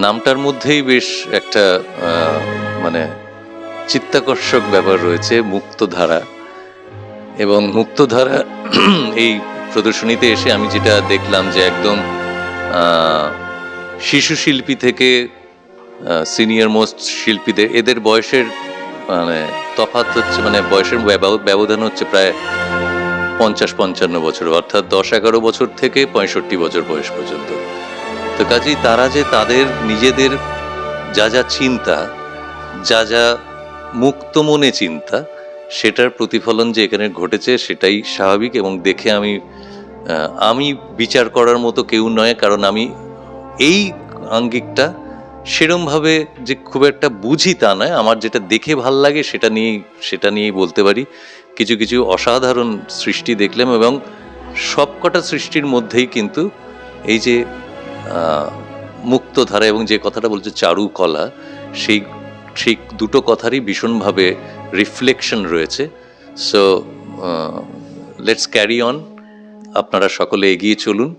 নামটার মধ্যেই বেশ একটা মানে চিত্তাকর্ষক ব্যাপার রয়েছে, মুক্তধারা। এবং মুক্তধারা এই প্রদর্শনীতে এসে আমি যেটা দেখলাম যে একদম শিশু শিল্পী থেকে সিনিয়র মোস্ট শিল্পীদের, এদের বয়সের মানে তফাৎ হচ্ছে মানে বয়সের ব্যব- ব্যবধান হচ্ছে প্রায় পঞ্চাশ পঞ্চান্ন বছর, অর্থাৎ দশ এগারো বছর থেকে পঁয়ষট্টি বছর বয়স পর্যন্ত। তো কাজেই তারা যে তাদের নিজেদের যা যা চিন্তা, যা যা মুক্ত মনে চিন্তা, সেটার প্রতিফলন যে এখানে ঘটেছে সেটাই স্বাভাবিক এবং দেখে আমি আমি বিচার করার মতো কেউ নয়, কারণ আমি এই আঙ্গিকটা সেরমভাবে যে খুব একটা বুঝি তা নয়। আমার যেটা দেখে ভালো লাগে সেটা নিয়েই সেটা নিয়েই বলতে পারি। কিছু কিছু অসাধারণ সৃষ্টি দেখলাম এবং সবকটা সৃষ্টির মধ্যেই কিন্তু এই যে মুক্তধারা এবং যে কথাটা বলছে চারুকলা সেই সেই দুটো কথারই ভীষণভাবে রিফ্লেকশন রয়েছে। সো লেটস ক্যারি অন আপনারা সকলে এগিয়ে চলুন।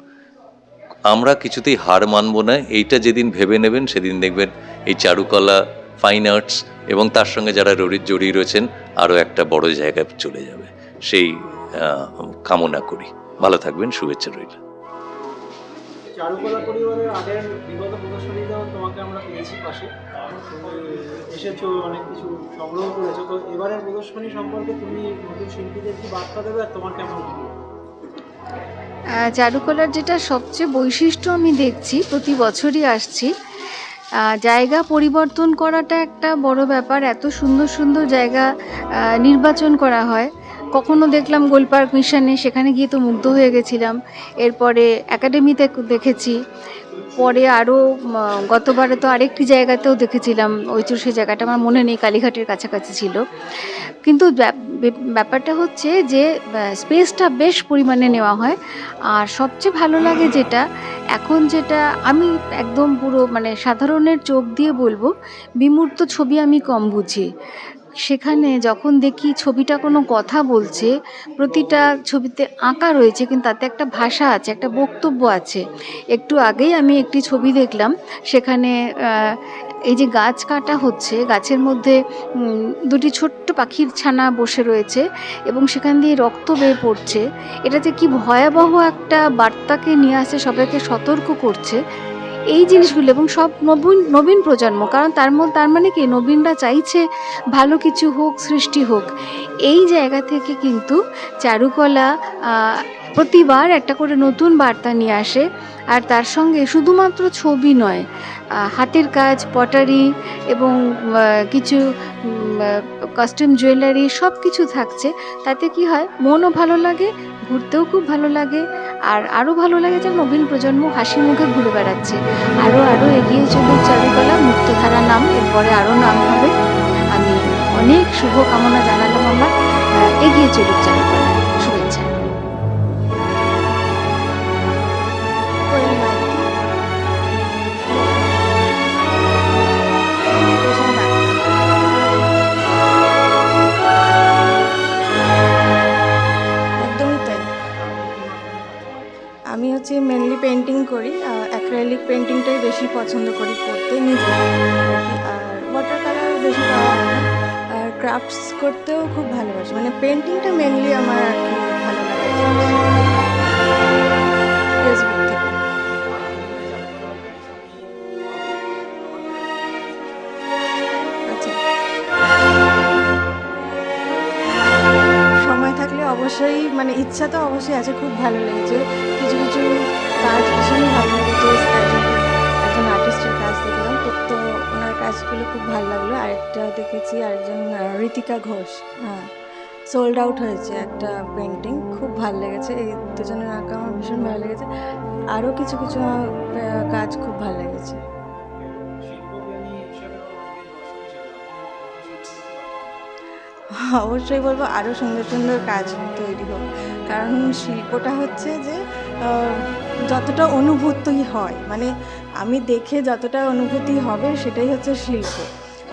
আমরা কিছুতেই হার মানব না। এইটা যেদিন ভেবে নেবেন, সেদিন দেখবেন এই চারুকলা ফাইন আর্টস এবং তার সঙ্গে যারা জড়িয়ে রয়েছেন, আরও একটা বড় জায়গায় চলে যাবে। সেই কামনা করি। ভালো থাকবেন, শুভেচ্ছা রইল। চারুকলা পরিবারের আগের বিগত প্রদর্শনীতেও তোমাকে আমরা পেয়েছি পাশে। এসেছ, অনেক কিছু সংগ্রহ করেছ। তো এবারের প্রদর্শনী সম্পর্কে তুমি নতুন শিল্পীদের কি বার্তা দেবে আর তোমার কেমন চারুকলার যেটা সবচেয়ে বৈশিষ্ট্য আমি দেখছি, প্রতি বছরই আসছি। জায়গা পরিবর্তন করাটা একটা বড় ব্যাপার। এত সুন্দর সুন্দর জায়গা নির্বাচন করা হয়। কখনো দেখলাম গোলপার্ক মিশনে, সেখানে গিয়ে তো মুগ্ধ হয়ে গেছিলাম। এরপরে একাডেমিতে দেখেছি। পরে আরও গতবারে তো আরেকটি জায়গাতেও দেখেছিলাম। ওই তো সেই জায়গাটা আমার মনে নেই, কালীঘাটের কাছাকাছি ছিল। কিন্তু ব্যাপারটা হচ্ছে যে স্পেসটা বেশ পরিমাণে নেওয়া হয়। আর সবচেয়ে ভালো লাগে যেটা, এখন যেটা আমি একদম পুরো মানে সাধারণের চোখ দিয়ে বলব, বিমূর্ত ছবি আমি কম বুঝি। সেখানে যখন দেখি ছবিটা কোনো কথা বলছে, প্রতিটা ছবিতে আঁকা রয়েছে, কিন্তু তাতে একটা ভাষা আছে, একটা বক্তব্য আছে। একটু আগেই আমি একটি ছবি দেখলাম, সেখানে এই যে গাছ কাটা হচ্ছে, গাছের মধ্যে দুটি ছোট্ট পাখির ছানা বসে রয়েছে এবং সেখান দিয়ে রক্ত বেয়ে পড়ছে। এটা যে কি ভয়াবহ একটা বার্তাকে নিয়ে আসে, সবাইকে সতর্ক করছে? এই জিনিসগুলো এবং সব নবীন নবীন প্রজন্ম, কারণ তার তার মানে কি? নবীনরা চাইছে ভালো কিছু হোক, সৃষ্টি হোক। এই জায়গা থেকে কিন্তু চারুকলা প্রতিবার একটা করে নতুন বার্তা নিয়ে আসে। আর তার সঙ্গে শুধুমাত্র ছবি নয় হাতের কাজ পটারি এবং কিছু কাস্টম জুয়েলারি সব কিছু থাকছে। তাতে কি হয়? মনও ভালো লাগে, ঘুরতেও খুব ভালো লাগে। আর আরও ভালো লাগে যে নবীন প্রজন্ম হাসি মুখে ঘুরে বেড়াচ্ছে। আরও আরও এগিয়ে চলুক চারুকলা মুক্তধারা নাম, এরপরে আরও নাম হবে। আমি অনেক শুভকামনা জানালাম আমার এগিয়ে চলুক চারুকলা। আমি হচ্ছে মেনলি পেন্টিং করি অ্যাক্রাইলিক পেন্টিংটাই বেশি পছন্দ করি করতে নিজে আর ওয়াটার কালার বেশি। আর ক্রাফটস করতেও খুব ভালোবাসি। মানে পেন্টিংটা মেনলি আমার আর কি ভালো লাগে। অবশ্যই মানে ইচ্ছা তো অবশ্যই আছে, খুব ভালো লেগেছে। কিছু কিছু কাজ ভীষণই ভালো লেগেছে। একজন আর্টিস্টের কাজ দেখলাম, তো ওনার কাজগুলো খুব ভালো লাগল। আরেকটা দেখেছি, আরেকজন ঋতিকা ঘোষ। হ্যাঁ সোল্ড আউট হয়েছে একটা পেন্টিং খুব ভালো লেগেছে। এই দুজনের আঁকা আমার ভীষণ ভালো লেগেছে। আরও কিছু কিছু কাজ খুব ভালো লেগেছে। অবশ্যই বলব আরও সুন্দর সুন্দর কাজ তৈরি হোক। কারণ শিল্পটা হচ্ছে যে যতটা অনুভূতি হয় মানে আমি দেখে যতটা অনুভূতি হবে সেটাই হচ্ছে শিল্প,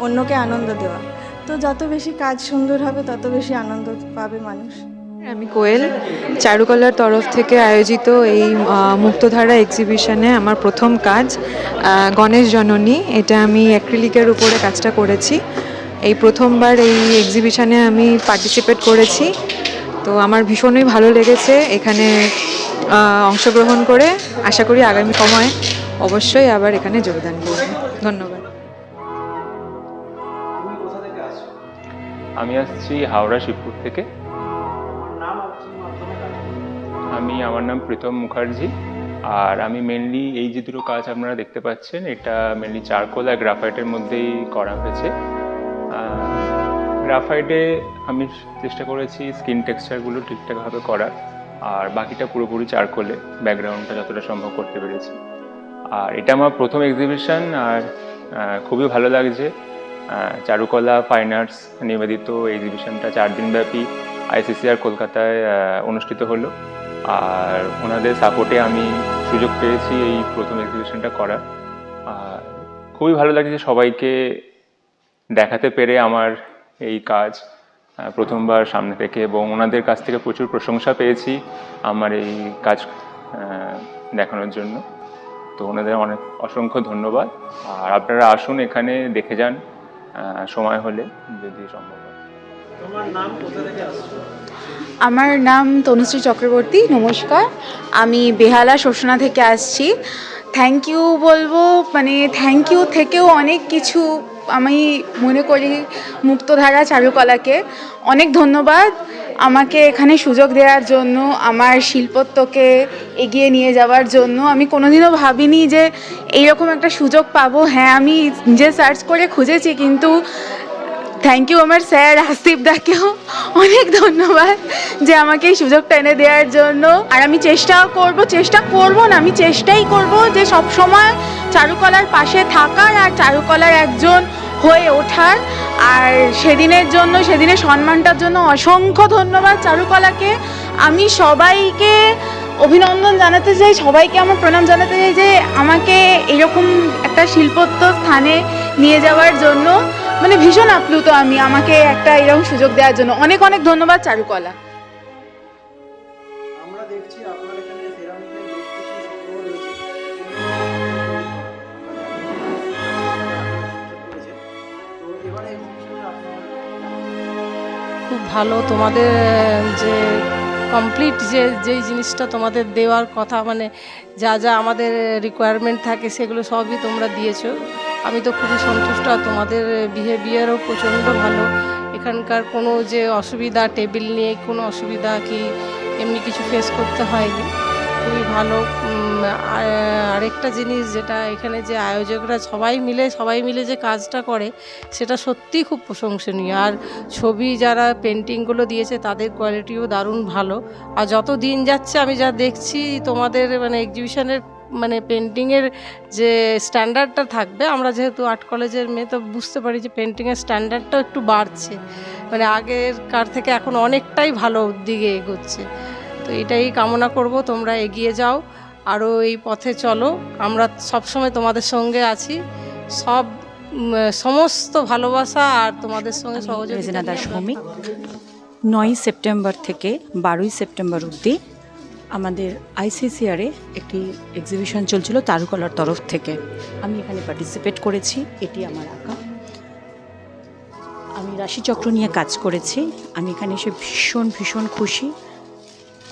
অন্যকে আনন্দ দেওয়া। তো যত বেশি কাজ সুন্দর হবে, তত বেশি আনন্দ পাবে মানুষ। আমি কোয়েল, চারুকলার তরফ থেকে আয়োজিত এই মুক্তধারা এক্সিবিশনে আমার প্রথম কাজ গণেশ জননী। এটা আমি অ্যাক্রিলিকের উপরে কাজটা করেছি। এই প্রথমবার এই এক্সিবিশনে আমি পার্টিসিপেট করেছি। তো আমার ভীষণই ভালো লেগেছে এখানে অংশগ্রহণ করে। আশা করি আগামী সময়ে অবশ্যই আবার এখানে যোগদান করব। ধন্যবাদ। তুমি কোথা থেকে আসছো? আমি আসছি হাওড়া শিবপুর থেকে? আমি আমার নাম প্রীতম মুখার্জি। আর আমি মেনলি এই যে দুটো কাজ আপনারা দেখতে পাচ্ছেন এটা মেনলি চারকোল আর গ্রাফাইটের মধ্যেই করা হয়েছে। গ্রাফাইটে আমি চেষ্টা করেছি স্কিন টেক্সচারগুলো ঠিকঠাকভাবে করার, আর বাকিটা পুরোপুরি চারকোলে ব্যাকগ্রাউন্ডটা যতটা সম্ভব করতে পেরেছি। আর এটা আমার প্রথম এক্সিবিশন আর খুবই ভালো লাগছে। চারুকলা ফাইন আর্টস নিবেদিত এক্সিবিশনটা চার দিনব্যাপী আইসিসিআর কলকাতায় অনুষ্ঠিত হলো। আর ওনাদের সাপোর্টে আমি সুযোগ পেয়েছি এই প্রথম এক্সিবিশনটা করার। আর খুবই ভালো লাগছে সবাইকে দেখাতে পেরে আমার এই কাজ প্রথমবার সামনে থেকে এবং ওনাদের কাছ থেকে প্রচুর প্রশংসা পেয়েছি আমার এই কাজ দেখানোর জন্য। তো ওনাদের অনেক অসংখ্য ধন্যবাদ। আর আপনারা আসুন এখানে দেখে যান সময় হলে যদি সম্ভব হয়। তোমার নাম কোথা আমার নাম তনুশ্রী চক্রবর্তী নমস্কার। আমি বেহালা শোষণা থেকে আসছি। থ্যাংক ইউ বলব মানে থ্যাংক ইউ থেকেও অনেক কিছু আমি মনে করি মুক্তধারা চারুকলাকে অনেক ধন্যবাদ আমাকে এখানে সুযোগ দেওয়ার জন্য, আমার শিল্পত্বকে এগিয়ে নিয়ে যাওয়ার জন্য। আমি কোনোদিনও ভাবিনি যে এইরকম একটা সুযোগ পাবো। হ্যাঁ আমি নিজে সার্চ করে খুঁজেছি, কিন্তু থ্যাংক ইউ আমার স্যার আসিফ দাকেও অনেক ধন্যবাদ যে আমাকে এই সুযোগটা এনে দেওয়ার জন্য। আর আমি চেষ্টাও করব, চেষ্টা করব না, আমি চেষ্টাই করব যে সব সময় চারুকলার পাশে থাকার আর চারুকলার একজন হয়ে ওঠার। আর সেদিনের জন্য, সেদিনের সম্মানটার জন্য অসংখ্য ধন্যবাদ চারুকলাকে। আমি সবাইকে অভিনন্দন জানাতে চাই, সবাইকে আমার প্রণাম জানাতে চাই যে আমাকে এরকম একটা শিল্পত্ব স্থানে নিয়ে যাওয়ার জন্য। মানে ভীষণ আপ্লুত আমি, আমাকে একটা এরকম সুযোগ দেওয়ার জন্য। অনেক অনেক ধন্যবাদ চারুকলা। খুব ভালো। তোমাদের যে কমপ্লিট যে, যেই জিনিসটা তোমাদের দেওয়ার কথা মানে যা যা আমাদের রিকোয়ারমেন্ট থাকে, সেগুলো সবই তোমরা দিয়েছ। আমি তো খুবই সন্তুষ্ট, আর তোমাদের বিহেভিয়ারও প্রচণ্ড ভালো। এখানকার কোনো যে অসুবিধা টেবিল নিয়ে কোনো অসুবিধা কি, এমনি কিছু ফেস করতে হয়নি। খুবই ভালো। আরেকটা জিনিস যেটা এখানে যে আয়োজকরা সবাই মিলে সবাই মিলে যে কাজটা করে, সেটা সত্যিই খুব প্রশংসনীয়। আর ছবি যারা পেন্টিংগুলো দিয়েছে, তাদের কোয়ালিটিও দারুণ ভালো। আর যত দিন যাচ্ছে, আমি যা দেখছি, তোমাদের মানে এক্সিবিশনের মানে পেন্টিংয়ের যে স্ট্যান্ডার্ডটা থাকবে, আমরা যেহেতু আর্ট কলেজের মেয়ে, তো বুঝতে পারি যে পেন্টিংয়ের স্ট্যান্ডার্ডটাও একটু বাড়ছে। মানে আগের কার থেকে এখন অনেকটাই ভালো দিকে এগোচ্ছে। তো এটাই কামনা করব তোমরা এগিয়ে যাও আরও এই পথে চলো। আমরা সবসময় তোমাদের সঙ্গে আছি। সব সমস্ত ভালোবাসা আর তোমাদের সঙ্গে সহযোগিতা দাস ভৌমিক। নয়ই সেপ্টেম্বর থেকে বারোই সেপ্টেম্বর অবধি আমাদের আইসিসিআরে একটি এক্সিবিশন চলছিল তারুকলার তরফ থেকে। আমি এখানে পার্টিসিপেট করেছি এটি আমার আঁকা। আমি রাশিচক্র নিয়ে কাজ করেছি। আমি এখানে এসে ভীষণ ভীষণ খুশি।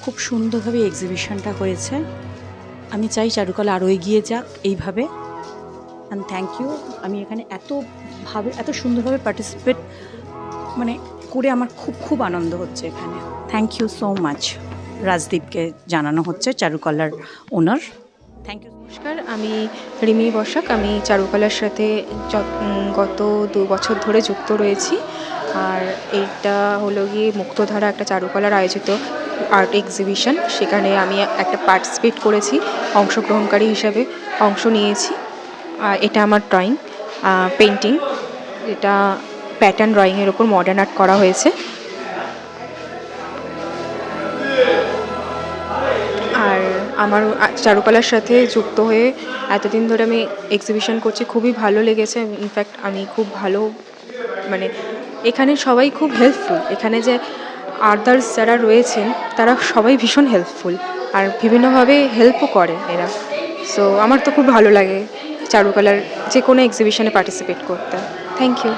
খুব সুন্দরভাবে এক্সিবিশনটা হয়েছে। আমি চাই চারুকলা আরও এগিয়ে যাক এইভাবে। অ্যান্ড থ্যাংক ইউ আমি এখানে এতভাবে এত সুন্দরভাবে পার্টিসিপেট মানে করে আমার খুব খুব আনন্দ হচ্ছে এখানে। থ্যাংক ইউ সো মাচ রাজদীপকে জানানো হচ্ছে, চারুকলার ওনার থ্যাংক ইউ নমস্কার, আমি রিমি বসাক। আমি চারুকলার সাথে গত দু বছর ধরে যুক্ত রয়েছি। আর এইটা হলো গিয়ে মুক্তধারা একটা চারুকলার আয়োজিত আর্ট এক্সিবিশন সেখানে আমি একটা পার্টিসিপেট করেছি, অংশগ্রহণকারী হিসাবে অংশ নিয়েছি। এটা আমার ড্রয়িং পেন্টিং এটা প্যাটার্ন ড্রয়িংয়ের ওপর মডার্ন আর্ট করা হয়েছে। আর আমার চারুকলার সাথে যুক্ত হয়ে এতদিন ধরে আমি এক্সিবিশন করছি, খুবই ভালো লেগেছে। ইনফ্যাক্ট আমি খুব ভালো মানে এখানে সবাই খুব হেল্পফুল এখানে যে আদার্স যারা রয়েছেন, তারা সবাই ভীষণ হেল্পফুল আর বিভিন্নভাবে হেল্পও করে এরা। সো আমার তো খুব ভালো লাগে চারুকলার যে কোনো এক্সিবিশনে পার্টিসিপেট করতে। Thank you